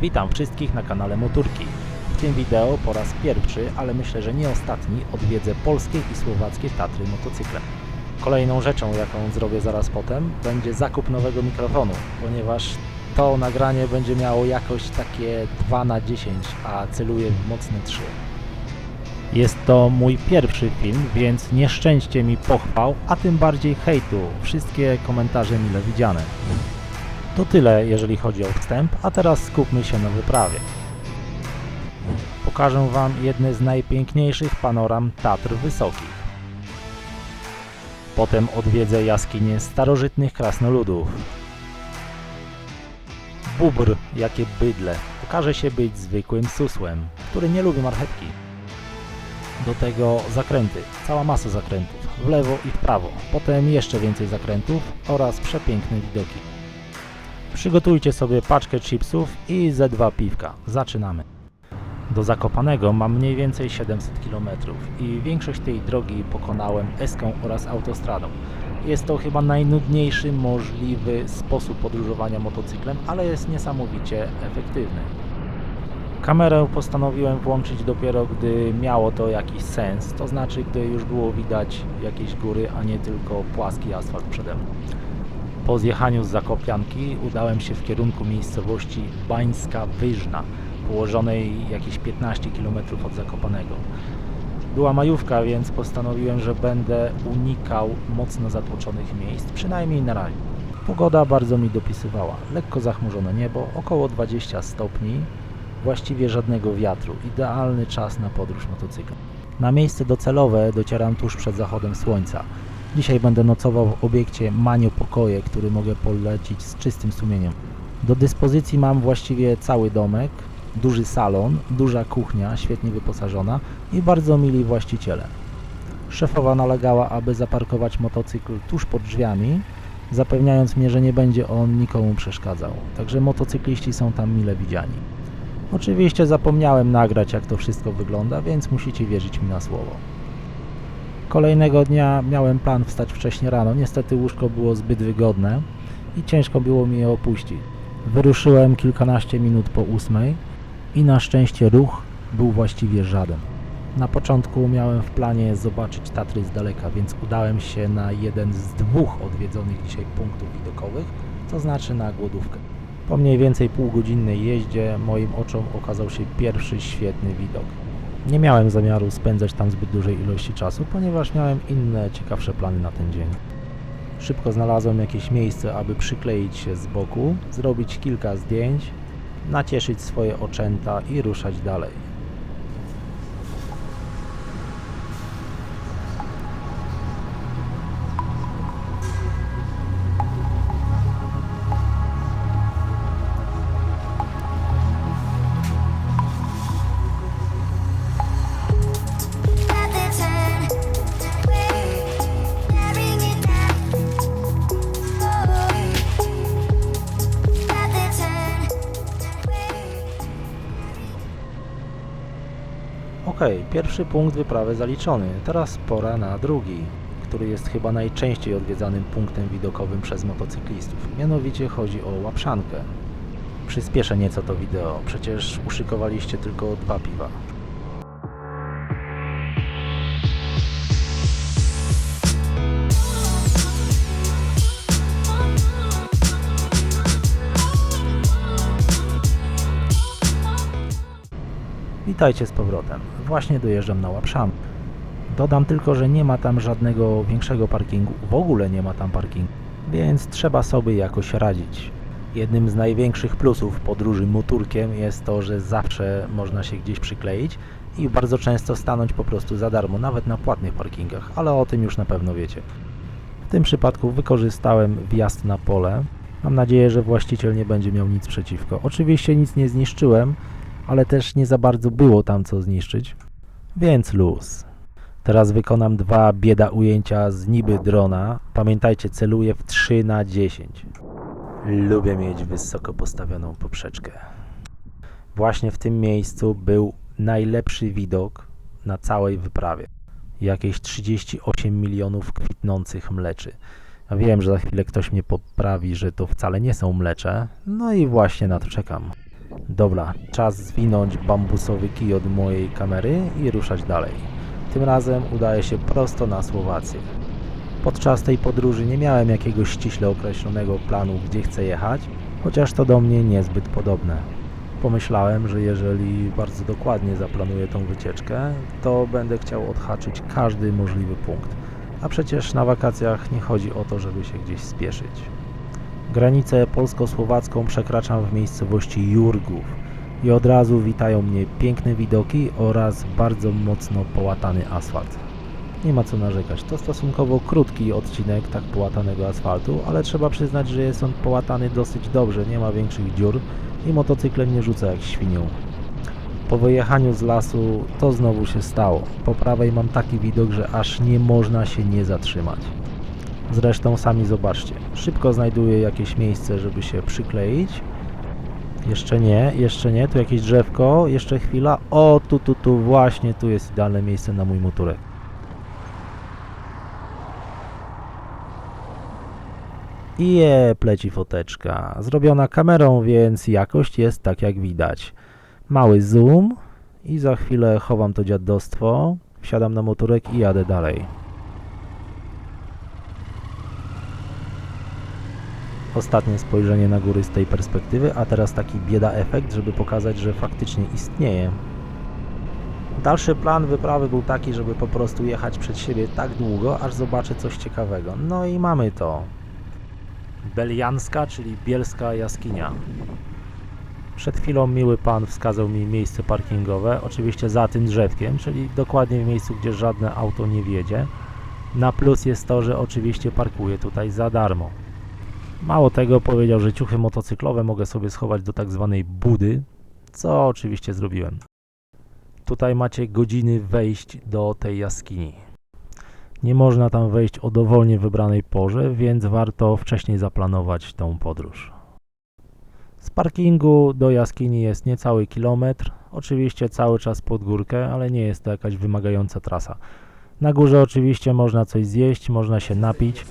Witam wszystkich na kanale Moturki. W tym wideo po raz pierwszy, ale myślę, że nie ostatni, odwiedzę polskie i słowackie Tatry motocyklem. Kolejną rzeczą, jaką zrobię zaraz potem, będzie zakup nowego mikrofonu, ponieważ to nagranie będzie miało jakoś takie 2 na 10, a celuję w mocne 3. Jest to mój pierwszy film, więc nie szczęście mi pochwał, a tym bardziej hejtu. Wszystkie komentarze mile widziane. To tyle, jeżeli chodzi o wstęp, a teraz skupmy się na wyprawie. Pokażę Wam jedne z najpiękniejszych panoram Tatr Wysokich. Potem odwiedzę jaskinie starożytnych krasnoludów. Bubr, jakie bydle, okaże się być zwykłym susłem, który nie lubi marchewki. Do tego zakręty, cała masa zakrętów, w lewo i w prawo, potem jeszcze więcej zakrętów oraz przepiękne widoki. Przygotujcie sobie paczkę chipsów i ze dwa piwka. Zaczynamy. Do Zakopanego mam mniej więcej 700 km i większość tej drogi pokonałem eską oraz autostradą. Jest to chyba najnudniejszy możliwy sposób podróżowania motocyklem, ale jest niesamowicie efektywny. Kamerę postanowiłem włączyć dopiero gdy miało to jakiś sens, to znaczy gdy już było widać jakieś góry, a nie tylko płaski asfalt przede mną. Po zjechaniu z Zakopianki udałem się w kierunku miejscowości Bańska Wyżna, położonej jakieś 15 km od Zakopanego. Była majówka, więc postanowiłem, że będę unikał mocno zatłoczonych miejsc, przynajmniej na razie. Pogoda bardzo mi dopisywała. Lekko zachmurzone niebo, około 20 stopni, właściwie żadnego wiatru. Idealny czas na podróż motocyklem. Na miejsce docelowe docieram tuż przed zachodem słońca. Dzisiaj będę nocował w obiekcie Manio Pokoje, który mogę polecić z czystym sumieniem. Do dyspozycji mam właściwie cały domek, duży salon, duża kuchnia, świetnie wyposażona i bardzo mili właściciele. Szefowa nalegała, aby zaparkować motocykl tuż pod drzwiami, zapewniając mnie, że nie będzie on nikomu przeszkadzał. Także motocykliści są tam mile widziani. Oczywiście zapomniałem nagrać, jak to wszystko wygląda, więc musicie wierzyć mi na słowo. Kolejnego dnia miałem plan wstać wcześnie rano. Niestety łóżko było zbyt wygodne i ciężko było mi je opuścić. Wyruszyłem kilkanaście minut po ósmej i na szczęście ruch był właściwie żaden. Na początku miałem w planie zobaczyć Tatry z daleka, więc udałem się na jeden z dwóch odwiedzonych dzisiaj punktów widokowych, to znaczy na głodówkę. Po mniej więcej półgodzinnej jeździe moim oczom okazał się pierwszy świetny widok. Nie miałem zamiaru spędzać tam zbyt dużej ilości czasu, ponieważ miałem inne ciekawsze plany na ten dzień. Szybko znalazłem jakieś miejsce, aby przykleić się z boku, zrobić kilka zdjęć, nacieszyć swoje oczęta i ruszać dalej. Ok, pierwszy punkt wyprawy zaliczony. Teraz pora na drugi, który jest chyba najczęściej odwiedzanym punktem widokowym przez motocyklistów. Mianowicie chodzi o Łapszankę. Przyspieszę nieco to wideo, przecież uszykowaliście tylko dwa piwa. Witajcie z powrotem. Właśnie dojeżdżam na Łapszankę. Dodam tylko, że nie ma tam żadnego większego parkingu, w ogóle nie ma tam parkingu, więc trzeba sobie jakoś radzić. Jednym z największych plusów podróży motorkiem jest to, że zawsze można się gdzieś przykleić i bardzo często stanąć po prostu za darmo, nawet na płatnych parkingach, ale o tym już na pewno wiecie. W tym przypadku wykorzystałem wjazd na pole. Mam nadzieję, że właściciel nie będzie miał nic przeciwko. Oczywiście nic nie zniszczyłem, ale też nie za bardzo było tam co zniszczyć, więc luz. Teraz wykonam dwa bieda ujęcia z niby drona. Pamiętajcie, celuję w 3 na 10. Lubię mieć wysoko postawioną poprzeczkę. Właśnie w tym miejscu był najlepszy widok na całej wyprawie. Jakieś 38 milionów kwitnących mleczy. Ja wiem, że za chwilę ktoś mnie poprawi, że to wcale nie są mlecze. No i właśnie na to czekam. Dobra, czas zwinąć bambusowy kij od mojej kamery i ruszać dalej. Tym razem udaje się prosto na Słowację. Podczas tej podróży nie miałem jakiegoś ściśle określonego planu, gdzie chcę jechać, chociaż to do mnie niezbyt podobne. Pomyślałem, że jeżeli bardzo dokładnie zaplanuję tą wycieczkę, to będę chciał odhaczyć każdy możliwy punkt. A przecież na wakacjach nie chodzi o to, żeby się gdzieś spieszyć. Granicę polsko-słowacką przekraczam w miejscowości Jurgów i od razu witają mnie piękne widoki oraz bardzo mocno połatany asfalt. Nie ma co narzekać, to stosunkowo krótki odcinek tak połatanego asfaltu, ale trzeba przyznać, że jest on połatany dosyć dobrze, nie ma większych dziur i motocyklem nie rzuca jak świnią. Po wyjechaniu z lasu to znowu się stało. Po prawej mam taki widok, że aż nie można się nie zatrzymać. Zresztą sami zobaczcie. Szybko znajduję jakieś miejsce, żeby się przykleić. Jeszcze nie, jeszcze nie. Tu jakieś drzewko, jeszcze chwila. O, tu, tu, tu, właśnie tu jest idealne miejsce na mój motorek. I je, pleci foteczka. Zrobiona kamerą, więc jakość jest tak jak widać. Mały zoom i za chwilę chowam to dziadostwo, wsiadam na motorek i jadę dalej. Ostatnie spojrzenie na góry z tej perspektywy, a teraz taki bieda efekt, żeby pokazać, że faktycznie istnieje. Dalszy plan wyprawy był taki, żeby po prostu jechać przed siebie tak długo, aż zobaczę coś ciekawego. No i mamy to. Belianska, czyli Bielska Jaskinia. Przed chwilą miły pan wskazał mi miejsce parkingowe, oczywiście za tym drzewkiem, czyli dokładnie w miejscu, gdzie żadne auto nie wjedzie. Na plus jest to, że oczywiście parkuję tutaj za darmo. Mało tego, powiedział, że ciuchy motocyklowe mogę sobie schować do tak zwanej budy, co oczywiście zrobiłem. Tutaj macie godziny wejść do tej jaskini. Nie można tam wejść o dowolnie wybranej porze, więc warto wcześniej zaplanować tą podróż. Z parkingu do jaskini jest niecały kilometr, oczywiście cały czas pod górkę, ale nie jest to jakaś wymagająca trasa. Na górze oczywiście można coś zjeść, można się napić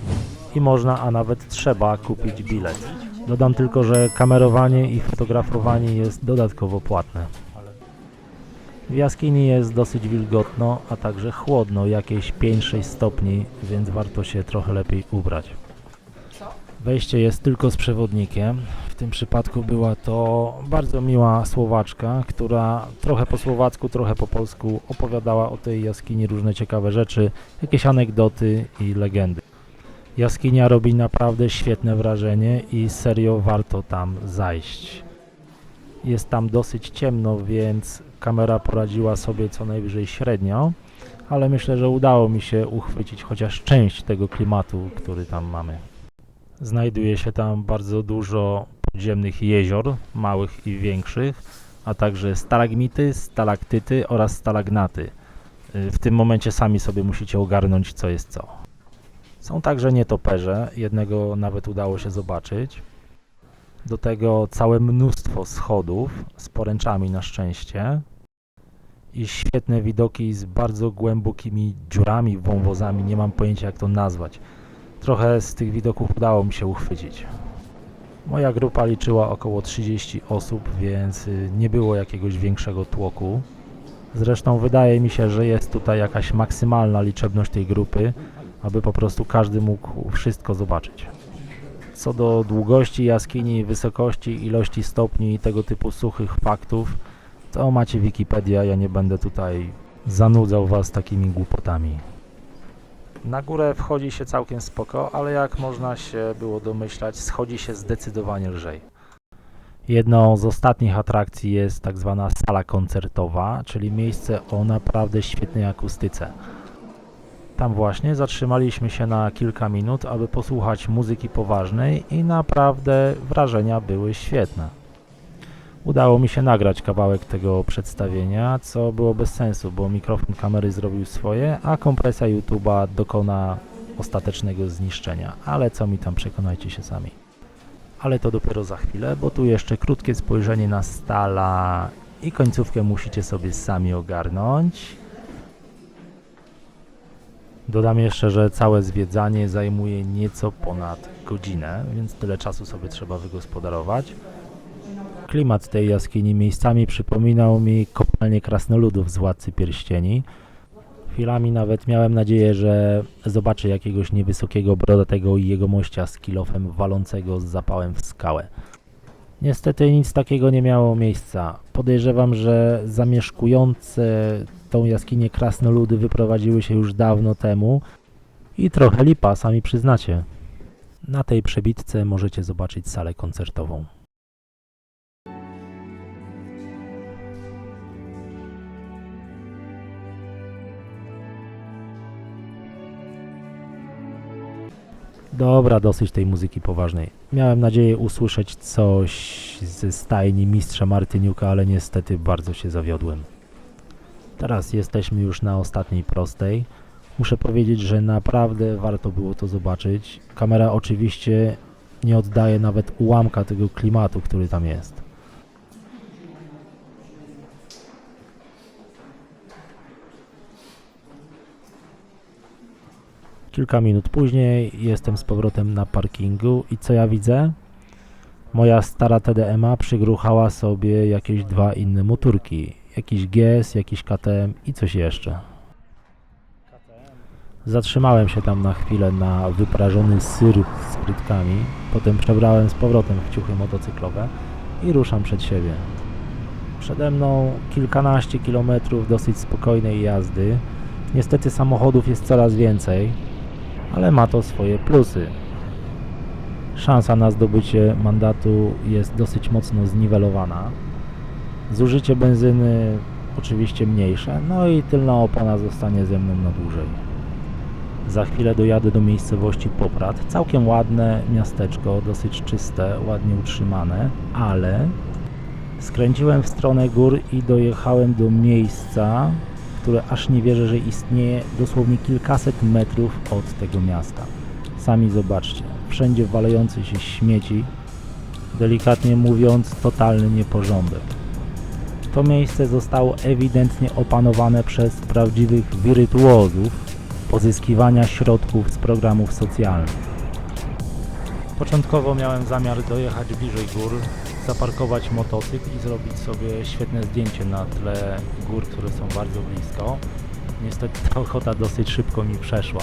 i można, a nawet trzeba kupić bilet. Dodam tylko, że kamerowanie i fotografowanie jest dodatkowo płatne. W jaskini jest dosyć wilgotno, a także chłodno, jakieś 5-6 stopni, więc warto się trochę lepiej ubrać. Wejście jest tylko z przewodnikiem. W tym przypadku była to bardzo miła Słowaczka, która trochę po słowacku, trochę po polsku opowiadała o tej jaskini różne ciekawe rzeczy, jakieś anegdoty i legendy. Jaskinia robi naprawdę świetne wrażenie i serio warto tam zajść. Jest tam dosyć ciemno, więc kamera poradziła sobie co najwyżej średnio, ale myślę, że udało mi się uchwycić chociaż część tego klimatu, który tam mamy. Znajduje się tam bardzo dużo podziemnych jezior, małych i większych, a także stalagmity, stalaktyty oraz stalagnaty. Y, W tym momencie sami sobie musicie ogarnąć, co jest co. Są także nietoperze, jednego nawet udało się zobaczyć. Do tego całe mnóstwo schodów z poręczami na szczęście i świetne widoki z bardzo głębokimi dziurami, wąwozami, nie mam pojęcia jak to nazwać. Trochę z tych widoków udało mi się uchwycić. Moja grupa liczyła około 30 osób, więc y, nie było jakiegoś większego tłoku. Zresztą wydaje mi się, że jest tutaj jakaś maksymalna liczebność tej grupy, aby po prostu każdy mógł wszystko zobaczyć. Co do długości jaskini, wysokości, ilości stopni i tego typu suchych faktów, to macie Wikipedia, ja nie będę tutaj zanudzał was takimi głupotami. Na górę wchodzi się całkiem spoko, ale jak można się było domyślać, schodzi się zdecydowanie lżej. Jedną z ostatnich atrakcji jest tak zwana sala koncertowa, czyli miejsce o naprawdę świetnej akustyce. Tam właśnie zatrzymaliśmy się na kilka minut, aby posłuchać muzyki poważnej i naprawdę wrażenia były świetne. Udało mi się nagrać kawałek tego przedstawienia, co było bez sensu, bo mikrofon kamery zrobił swoje, a kompresja YouTube'a dokona ostatecznego zniszczenia. Ale co mi tam, przekonajcie się sami. Ale to dopiero za chwilę, bo tu jeszcze krótkie spojrzenie na stala i końcówkę musicie sobie sami ogarnąć. Dodam jeszcze, że całe zwiedzanie zajmuje nieco ponad godzinę, więc tyle czasu sobie trzeba wygospodarować. Klimat tej jaskini miejscami przypominał mi kopalnię krasnoludów z Władcy Pierścieni. Chwilami nawet miałem nadzieję, że zobaczę jakiegoś niewysokiego, brodatego i jegomościa z kilofem walącego z zapałem w skałę. Niestety nic takiego nie miało miejsca. Podejrzewam, że zamieszkujące tą jaskinię krasnoludy wyprowadziły się już dawno temu i trochę lipa, sami przyznacie. Na tej przebitce możecie zobaczyć salę koncertową. Dobra, dosyć tej muzyki poważnej. Miałem nadzieję usłyszeć coś ze stajni mistrza Martyniuka, ale niestety bardzo się zawiodłem. Teraz jesteśmy już na ostatniej prostej. Muszę powiedzieć, że naprawdę warto było to zobaczyć. Kamera oczywiście nie oddaje nawet ułamka tego klimatu, który tam jest. Kilka minut później jestem z powrotem na parkingu i co ja widzę? Moja stara TDMA przygruchała sobie jakieś dwa inne motorki. Jakiś GS, jakiś KTM i coś jeszcze. Zatrzymałem się tam na chwilę na wyprażony syr z frytkami, potem przebrałem z powrotem w ciuchy motocyklowe i ruszam przed siebie. Przede mną kilkanaście kilometrów dosyć spokojnej jazdy. Niestety samochodów jest coraz więcej, ale ma to swoje plusy. Szansa na zdobycie mandatu jest dosyć mocno zniwelowana. Zużycie benzyny oczywiście mniejsze, no i tylna opona zostanie ze mną na dłużej. Za chwilę dojadę do miejscowości Poprad. Całkiem ładne miasteczko, dosyć czyste, ładnie utrzymane, ale skręciłem w stronę gór i dojechałem do miejsca, które aż nie wierzę, że istnieje dosłownie kilkaset metrów od tego miasta. Sami zobaczcie, wszędzie walejące się śmieci, delikatnie mówiąc, totalny nieporządek. To miejsce zostało ewidentnie opanowane przez prawdziwych wirytuozów pozyskiwania środków z programów socjalnych. Początkowo miałem zamiar dojechać bliżej gór, zaparkować motocykl i zrobić sobie świetne zdjęcie na tle gór, które są bardzo blisko. Niestety ta ochota dosyć szybko mi przeszła.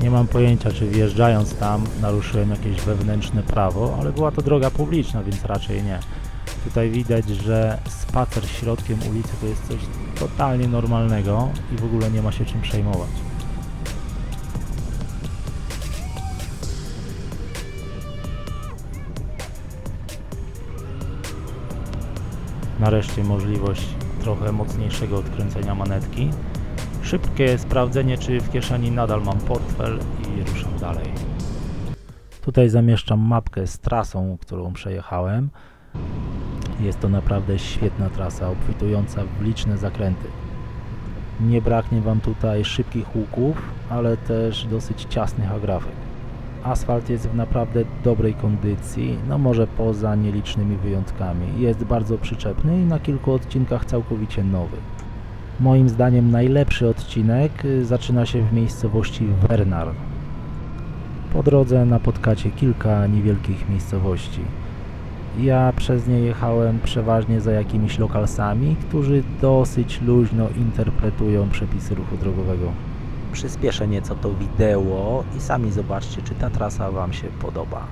Nie mam pojęcia, czy wjeżdżając tam naruszyłem jakieś wewnętrzne prawo, ale była to droga publiczna, więc raczej nie. Tutaj widać, że spacer środkiem ulicy to jest coś totalnie normalnego i w ogóle nie ma się czym przejmować. Nareszcie możliwość trochę mocniejszego odkręcenia manetki. Szybkie sprawdzenie, czy w kieszeni nadal mam portfel i ruszam dalej. Tutaj zamieszczam mapkę z trasą, którą przejechałem. Jest to naprawdę świetna trasa, obfitująca w liczne zakręty. Nie braknie Wam tutaj szybkich łuków, ale też dosyć ciasnych agrafek. Asfalt jest w naprawdę dobrej kondycji, no może poza nielicznymi wyjątkami. Jest bardzo przyczepny i na kilku odcinkach całkowicie nowy. Moim zdaniem najlepszy odcinek y, zaczyna się w miejscowości Wernar. Po drodze napotkacie kilka niewielkich miejscowości. Ja przez nie jechałem przeważnie za jakimiś lokalsami, którzy dosyć luźno interpretują przepisy ruchu drogowego. Przyspieszę nieco to wideo i sami zobaczcie, czy ta trasa Wam się podoba.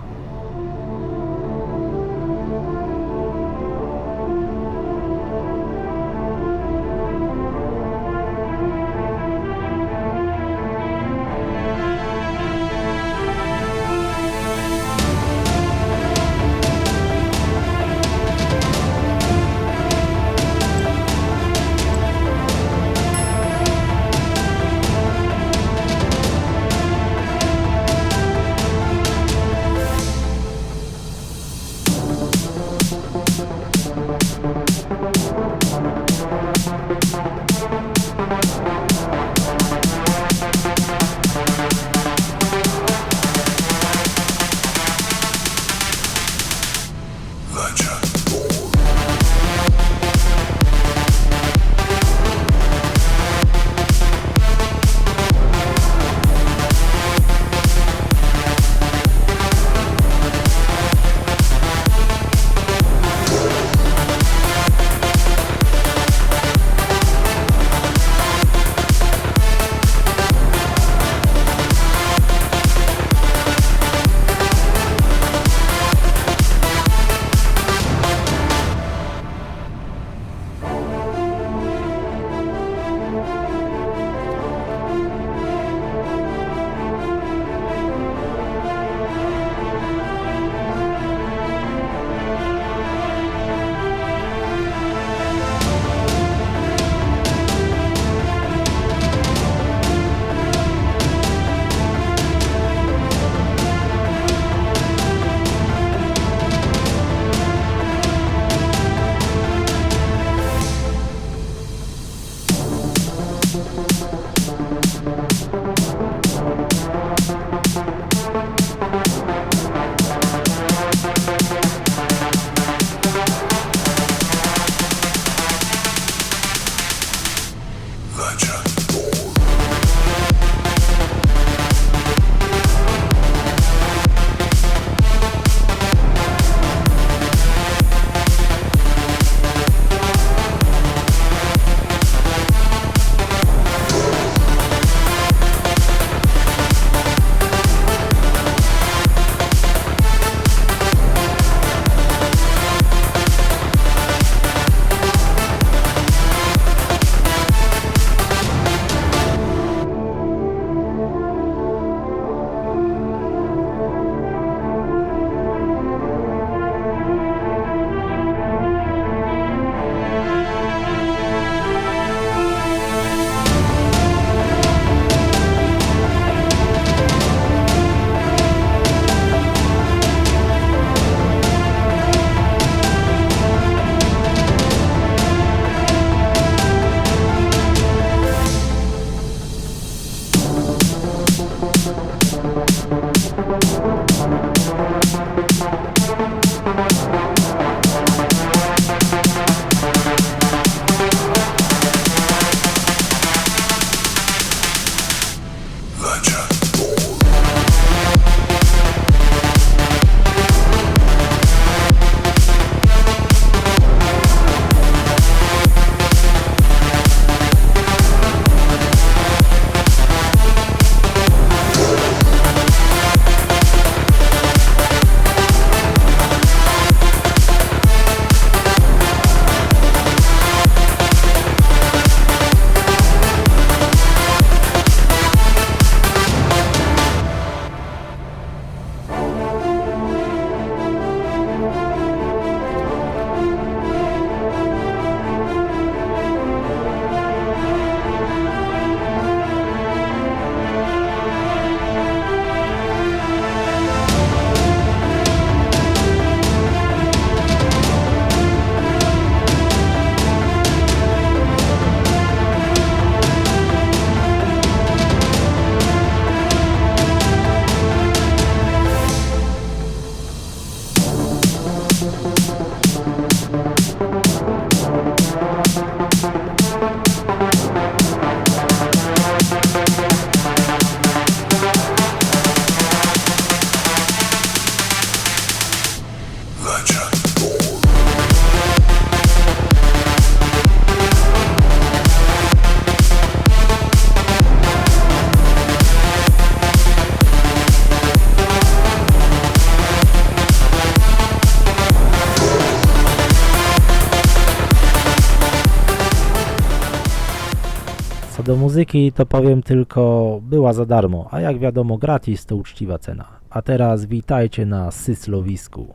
Muzyki to powiem tylko była za darmo, a jak wiadomo gratis to uczciwa cena. A teraz witajcie na Syslowisku.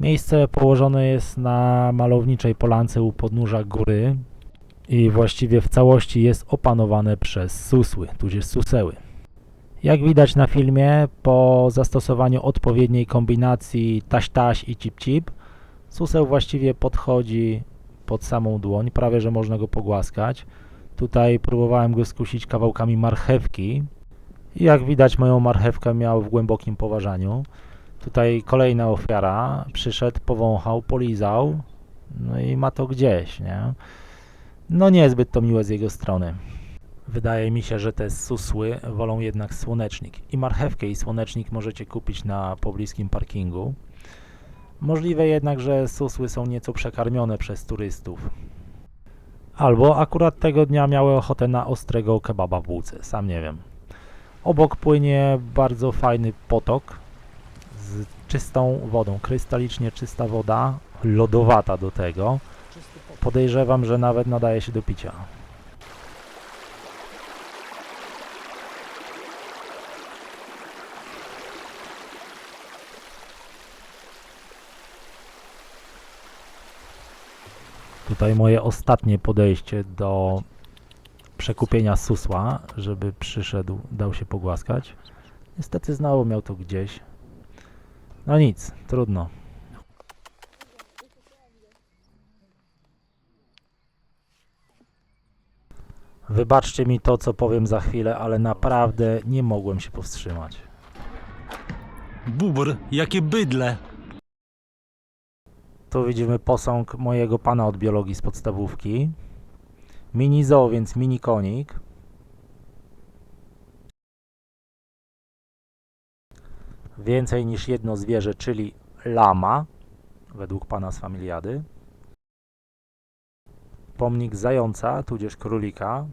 Miejsce położone jest na malowniczej polance u podnóża góry i właściwie w całości jest opanowane przez susły, tudzież suseły. Jak widać na filmie, po zastosowaniu odpowiedniej kombinacji taś-taś i cip-cip, suseł właściwie podchodzi pod samą dłoń, prawie że można go pogłaskać. Tutaj próbowałem go skusić kawałkami marchewki jak widać moją marchewkę miał w głębokim poważaniu. Tutaj kolejna ofiara, przyszedł, powąchał, polizał, no i ma to gdzieś, nie? No niezbyt to miłe z jego strony. Wydaje mi się, że te susły wolą jednak słonecznik. I marchewkę i słonecznik możecie kupić na pobliskim parkingu. Możliwe jednak, że susły są nieco przekarmione przez turystów. Albo akurat tego dnia miały ochotę na ostrego kebaba w bułce, sam nie wiem. Obok płynie bardzo fajny potok z czystą wodą, krystalicznie czysta woda, lodowata do tego. Podejrzewam, że nawet nadaje się do picia. Tutaj moje ostatnie podejście do przekupienia susła, żeby przyszedł, dał się pogłaskać. Niestety znowu miał to gdzieś. No nic, trudno. Wybaczcie mi to, co powiem za chwilę, ale naprawdę nie mogłem się powstrzymać. Bubr, jakie bydle! Tu widzimy posąg mojego pana od biologii z podstawówki. Mini zoo, więc mini konik. Więcej niż jedno zwierzę, czyli lama, według pana z familiady. Pomnik zająca, tudzież królika.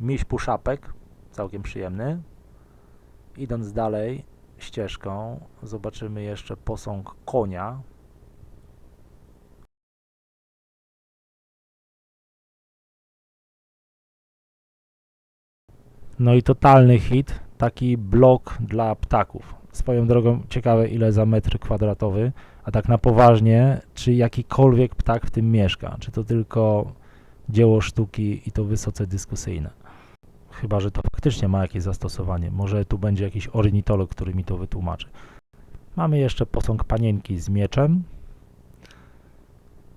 Miś puszapek, całkiem przyjemny. Idąc dalej ścieżką, zobaczymy jeszcze posąg konia, No i totalny hit, taki blok dla ptaków. Swoją drogą ciekawe ile za metr kwadratowy, a tak na poważnie, czy jakikolwiek ptak w tym mieszka, czy to tylko dzieło sztuki i to wysoce dyskusyjne. Chyba, że to faktycznie ma jakieś zastosowanie. Może tu będzie jakiś ornitolog, który mi to wytłumaczy. Mamy jeszcze posąg panienki z mieczem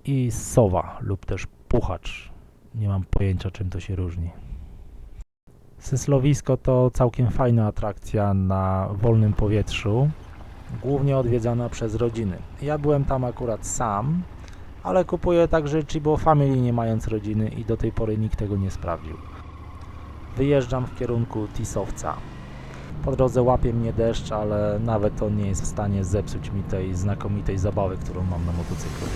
i sowa lub też puchacz. Nie mam pojęcia czym to się różni. Syslowisko to całkiem fajna atrakcja na wolnym powietrzu, głównie odwiedzana przez rodziny. Ja byłem tam akurat sam, ale kupuję także Chibo Family nie mając rodziny i do tej pory nikt tego nie sprawdził. Wyjeżdżam w kierunku Tisowca. Po drodze łapie mnie deszcz, ale nawet on nie jest w stanie zepsuć mi tej znakomitej zabawy, którą mam na motocyklu.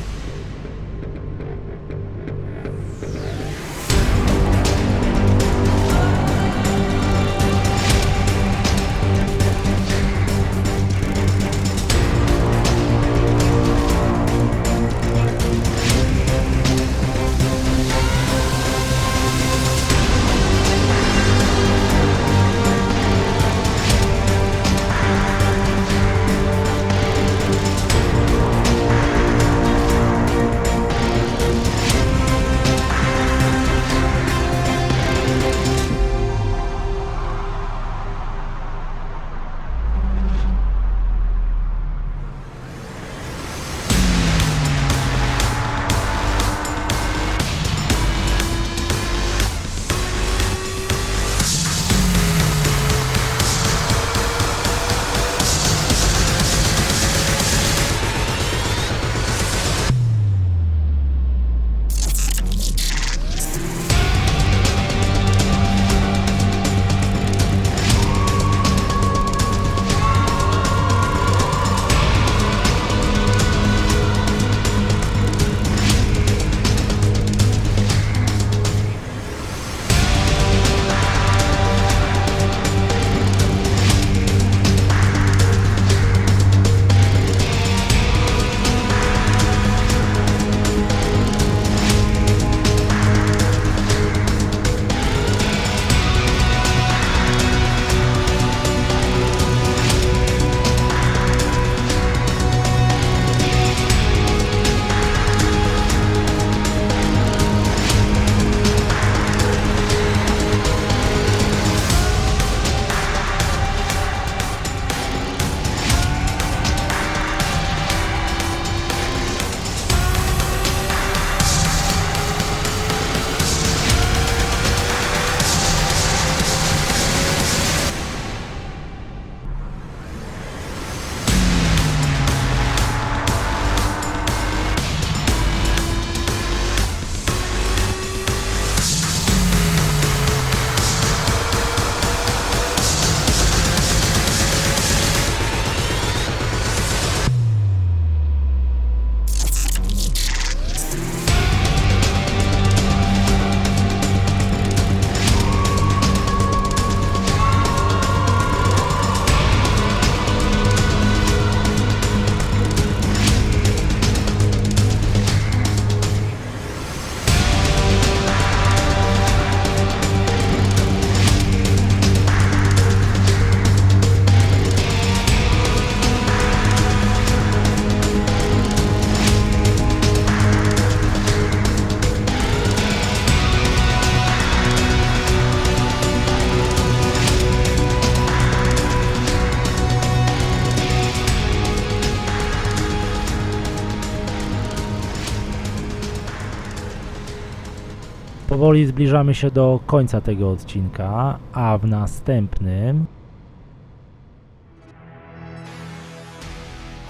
Powoli zbliżamy się do końca tego odcinka, a w następnym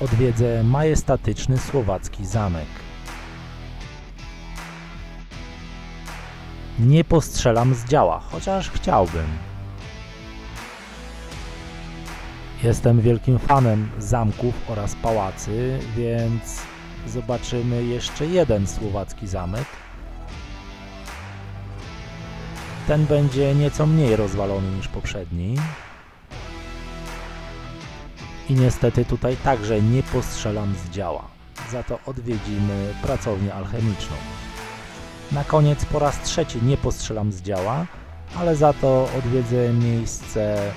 odwiedzę majestatyczny słowacki zamek. Nie postrzelam z działa, chociaż chciałbym. Jestem wielkim fanem zamków oraz pałacy, więc zobaczymy jeszcze jeden słowacki zamek. Ten będzie nieco mniej rozwalony niż poprzedni. I niestety tutaj także nie postrzelam z działa. Za to odwiedzimy pracownię alchemiczną. Na koniec po raz trzeci nie postrzelam z działa, ale za to odwiedzę miejsce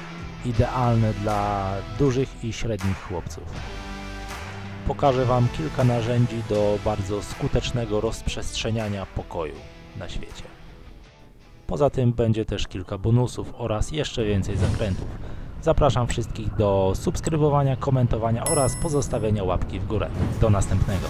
idealne dla dużych i średnich chłopców. Pokażę Wam kilka narzędzi do bardzo skutecznego rozprzestrzeniania pokoju na świecie. Poza tym będzie też kilka bonusów oraz jeszcze więcej zakrętów. Zapraszam wszystkich do subskrybowania, komentowania oraz pozostawienia łapki w górę. Do następnego.